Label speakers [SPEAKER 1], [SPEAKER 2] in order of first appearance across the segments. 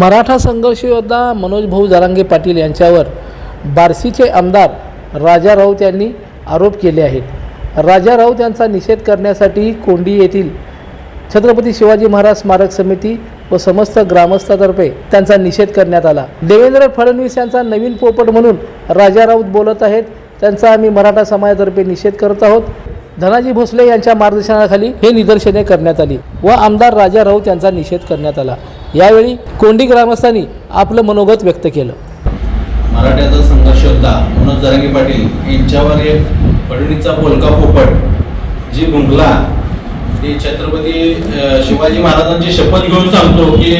[SPEAKER 1] मराठा संघर्ष योद्धा मनोज भाऊ जारांगे पाटील यांच्यावर बार्शीचे आमदार राजा राऊत यांनी आरोप केले आहेत. राजा राऊत यांचा निषेध करण्यासाठी कोंडी येथील छत्रपती शिवाजी महाराज स्मारक समिती व समस्त ग्रामस्थातर्फे त्यांचा निषेध करण्यात आला. देवेंद्र फडणवीस यांचा नवीन पोपट म्हणून राजा राऊत बोलत आहेत. त्यांचा आम्ही मराठा समाजातर्फे निषेध करत आहोत. धनाजी भोसले यांच्या मार्गदर्शनाखाली हे निदर्शने करण्यात आली व आमदार राजा राऊत यांचा निषेध करण्यात आला. यावेळी कोंडी ग्रामस्थांनी आपलं मनोगत व्यक्त केलं.
[SPEAKER 2] मराठ्याचा संघर्ष मनोज जरांगे पाटील यांच्यावर एक पडणीचा बोलका पोपट जी भुंकला ते छत्रपती शिवाजी महाराजांची शपथ घेऊन सांगतो की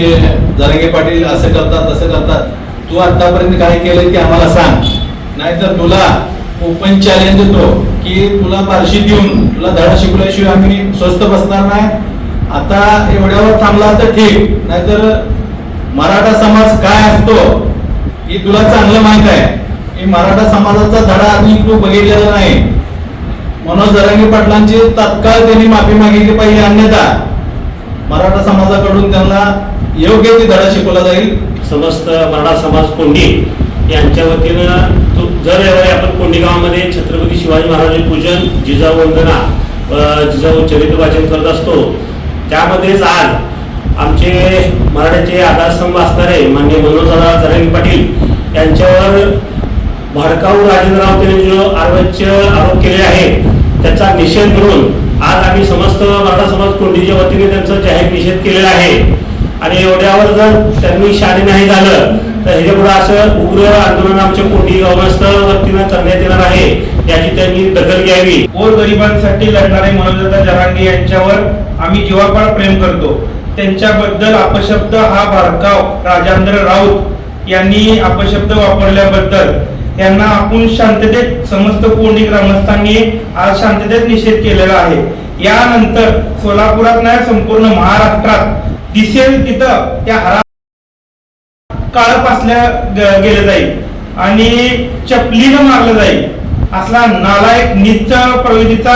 [SPEAKER 2] जरांगे पाटील असं करतात तसं करतात. तू आतापर्यंत काय केलं ते आम्हाला सांग. नाहीतर तुला ओपन चॅलेंज देतो की तुला बारशी देऊन तुला धडा शिकवल्याशिवाय आम्ही स्वस्त बसणार नाही. आता एवढ्यावर थांबला तर ठीक. नाहीतर मराठा समाज काय असतो हे तुला चांगलं माहीत आहे. की मराठा समाजाचा धडा अजून तू बघितलेला नाही. मनोज जरांगे पाटलांची तत्काळ त्यांनी माफी मागितली पाहिजे अन्यथा. मराठा समाजाकडून त्यांना योग्य ती धडा शिकवला जाईल.
[SPEAKER 3] समस्त मराठा समाज कोंडी यांच्या वतीनं तो जर यावेळी आपण कोंडी गावामध्ये छत्रपती शिवाजी महाराजांचे पूजन जिजाऊ वंदना जिजाऊ चरित्र वाचन करत असतो त्यामध्येच आज आमचे मराठ्याचे आधारस्तंभ असणारे मान्य मनोजदादा जरांगे पाटील यांच्यावर भडकाऊ राजेंद्र राऊत यांनी आरोग्य आरोप केले आहे. त्याचा निषेध करून आज आम्ही समस्त मराठा समाज कोंडीच्या वतीने त्यांचा जाहीर निषेध केलेला आहे. आणि एवढ्यावर जर त्यांनी शाळे नाही झालं तर हे पुढे असं उग्र आंदोलन आमच्या कोंडी ग्रामस्थ वतीनं करण्यात येणार आहे याची त्यांनी दखल घ्यावी.
[SPEAKER 4] गोरगरिबांसाठी लढणारे मनोजदा जरांगे यांच्यावर आम्ही जीवापाड प्रेम करतो. त्यांच्याबद्दल अपशब्द हा भारकाव राजेंद्र राऊत यांनी अपशब्द वापरल्याबद्दल यांना आपण शांततेत समस्त कोंडी ग्रामस्थांनी आज शांततेत निषेध केलेला आहे. यानंतर सोलापुरात नाही संपूर्ण महाराष्ट्रात दिसेल तिथं त्या हरा काळ पासल्या गेलं जाईल आणि चपलीनं मारलं जाईल. असला नालायक नित्य प्रवृत्तीचा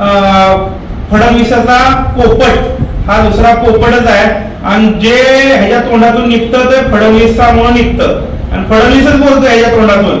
[SPEAKER 4] अं, फडणवीसाचा पोपट हा दुसरा पोपटच आहे. आणि जे ह्याच्या तोंडातून निघतं ते फडणवीसामुळे निघतं. आणि फडणवीसच बोलतो ह्याच्या तोंडातून.